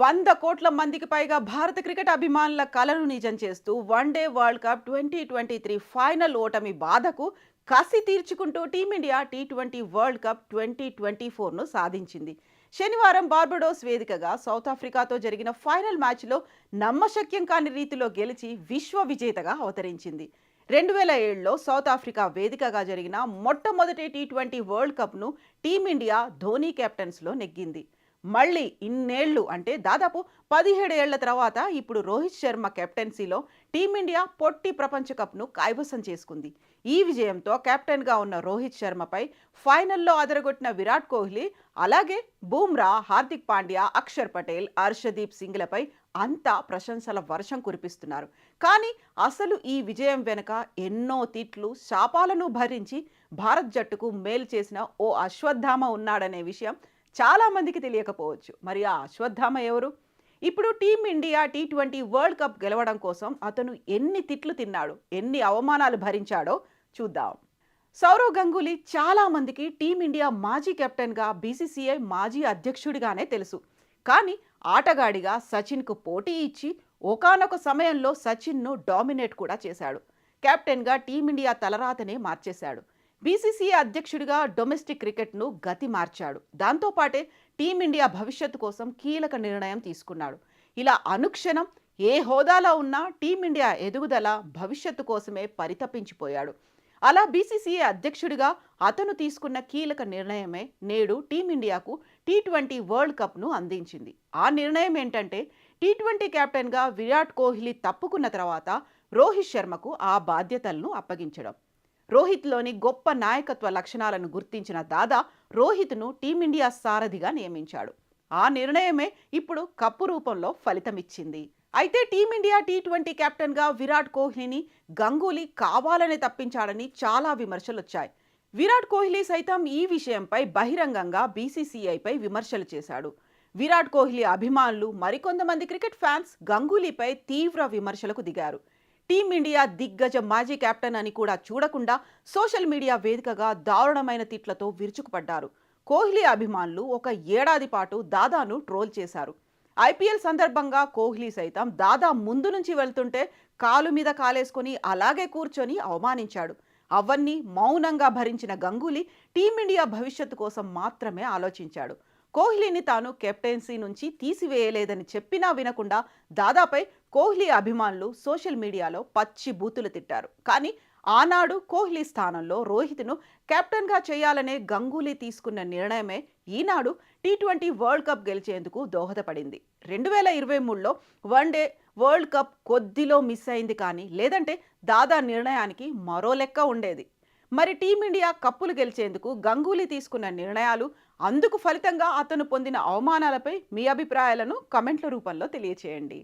వంద కోట్ల మందికి పైగా భారత క్రికెట్ అభిమానుల కలను నిజం చేస్తూ one day world cup twenty twenty three final ఓటమి బాధకు కసి తీర్చుకుంటూ team India T twenty world cup twenty twenty ఫోర్ను సాధించింది. శనివారం బార్బడోస్ వేదికగా సౌత్ ఆఫ్రికాతో జరిగిన ఫైనల్ మ్యాచ్లో నమ్మశక్యం కాని రీతిలో గెలిచి విశ్వ విజేతగా అవతరించింది. రెండు వేల ఏడులో సౌత్ ఆఫ్రికా వేదికగా జరిగిన మొట్టమొదటి టీ ట్వంటీ వరల్డ్ కప్ను టీమిండియా ధోనీ కెప్టెన్స్లో నెగ్గింది. మళ్ళీ ఇన్నేళ్ళు అంటే దాదాపు పదిహేడు ఏళ్ళ తర్వాత ఇప్పుడు రోహిత్ శర్మ కెప్టెన్సీలో టీమిండియా పొట్టి ప్రపంచ కప్ను కైవసం చేసుకుంది. ఈ విజయంతో కెప్టెన్గా ఉన్న రోహిత్ శర్మపై ఫైనల్లో అదరగొట్టిన విరాట్ కోహ్లీ అలాగే బూమ్రా హార్దిక్ పాండ్యా అక్షర్ పటేల్ హర్షదీప్ సింగ్లపై అంతా ప్రశంసల వర్షం కురిపిస్తున్నారు. కానీ అసలు ఈ విజయం వెనుక ఎన్నో తిట్లు శాపాలను భరించి భారత్ జట్టుకు మేలు చేసిన ఓ అశ్వత్థామ ఉన్నాడనే విషయం చాలా మందికి తెలియకపోవచ్చు. మరి ఆ అశ్వత్థామ ఎవరు? ఇప్పుడు team India T twenty world cup గెలవడం కోసం అతను ఎన్ని తిట్లు తిన్నాడు ఎన్ని అవమానాలు భరించాడో చూద్దాం. సౌరవ్ గంగూలీ చాలా మందికి టీమిండియా మాజీ కెప్టెన్గా బీసీసీఐ మాజీ అధ్యక్షుడిగానే తెలుసు. కానీ ఆటగాడిగా సచిన్కు పోటీ ఇచ్చి ఒకానొక సమయంలో సచిన్ను డామినేట్ కూడా చేశాడు. కెప్టెన్గా టీమిండియా తలరాతనే మార్చేశాడు. బీసీసీఐ అధ్యక్షుడిగా డొమెస్టిక్ క్రికెట్ను గతి మార్చాడు. దాంతోపాటే టీమిండియా భవిష్యత్తు కోసం కీలక నిర్ణయం తీసుకున్నాడు. ఇలా అనుక్షణం ఏ హోదాలో ఉన్నా టీమిండియా ఎదుగుదల భవిష్యత్తు కోసమే పరితపించిపోయాడు. అలా బీసీసీఐ అధ్యక్షుడిగా అతను తీసుకున్న కీలక నిర్ణయమే నేడు టీమిండియాకు టీ ట్వంటీ వరల్డ్ కప్ను అందించింది. ఆ నిర్ణయం ఏంటంటే టీ ట్వంటీ కెప్టెన్గా విరాట్ కోహ్లీ తప్పుకున్న తర్వాత రోహిత్ శర్మకు ఆ బాధ్యతలను అప్పగించడం. రోహిత్లోని గొప్ప నాయకత్వ లక్షణాలను గుర్తించిన దాదా రోహిత్ను టీమిండియా సారథిగా నియమించాడు. ఆ నిర్ణయమే ఇప్పుడు కప్పు రూపంలో ఫలితమిచ్చింది. అయితే టీమిండియా టీ ట్వంటీ కెప్టెన్గా విరాట్ కోహ్లీని గంగూలీ కావాలనే తప్పించాడని చాలా విమర్శలు వచ్చాయి విరాట్ కోహ్లీ సైతం ఈ విషయంపై బహిరంగంగా బీసీసీఐపై విమర్శలు చేశాడు. విరాట్ కోహ్లీ అభిమానులు మరికొంతమంది క్రికెట్ ఫ్యాన్స్ గంగూలీపై తీవ్ర విమర్శలకు దిగారు. టీమిండియా దిగ్గజ మాజీ కెప్టెన్ అని కూడా చూడకుండా సోషల్ మీడియా వేదికగా దారుణమైన తిట్లతో విరుచుకుపడ్డారు. కోహ్లీ అభిమానులు ఒక ఏడాది పాటు దాదాను ట్రోల్ చేశారు. ఐపీఎల్ సందర్భంగా కోహ్లీ సైతం దాదా ముందు నుంచి వెళ్తుంటే కాలు మీద కాలేసుకొని అలాగే కూర్చొని అవమానించాడు. అవన్నీ మౌనంగా భరించిన గంగూలీ టీమిండియా భవిష్యత్తు కోసం మాత్రమే ఆలోచించాడు. కోహ్లీని తాను కెప్టెన్సీ నుంచి తీసివేయలేదని చెప్పినా వినకుండా దాదాపై కోహ్లీ అభిమానులు సోషల్ మీడియాలో పచ్చి బూతులు తిట్టారు. కానీ ఆనాడు కోహ్లీ స్థానంలో రోహిత్ను కెప్టెన్గా చేయాలనే గంగూలీ తీసుకున్న నిర్ణయమే ఈనాడు టీ ట్వంటీ వరల్డ్ కప్ గెలిచేందుకు దోహదపడింది. రెండు వేల ఇరవై మూడులో వన్డే వరల్డ్ కప్ కొద్దిలో మిస్ అయింది కానీ లేదంటే దాదా నిర్ణయానికి మరో లెక్క ఉండేది. మరి టీమిండియా కప్పులు గెలిచేందుకు గంగూలీ తీసుకున్న నిర్ణయాలు అందుకు ఫలితంగా అతను పొందిన అవమానాలపై మీ అభిప్రాయాలను కమెంట్ల రూపంలో తెలియచేయండి.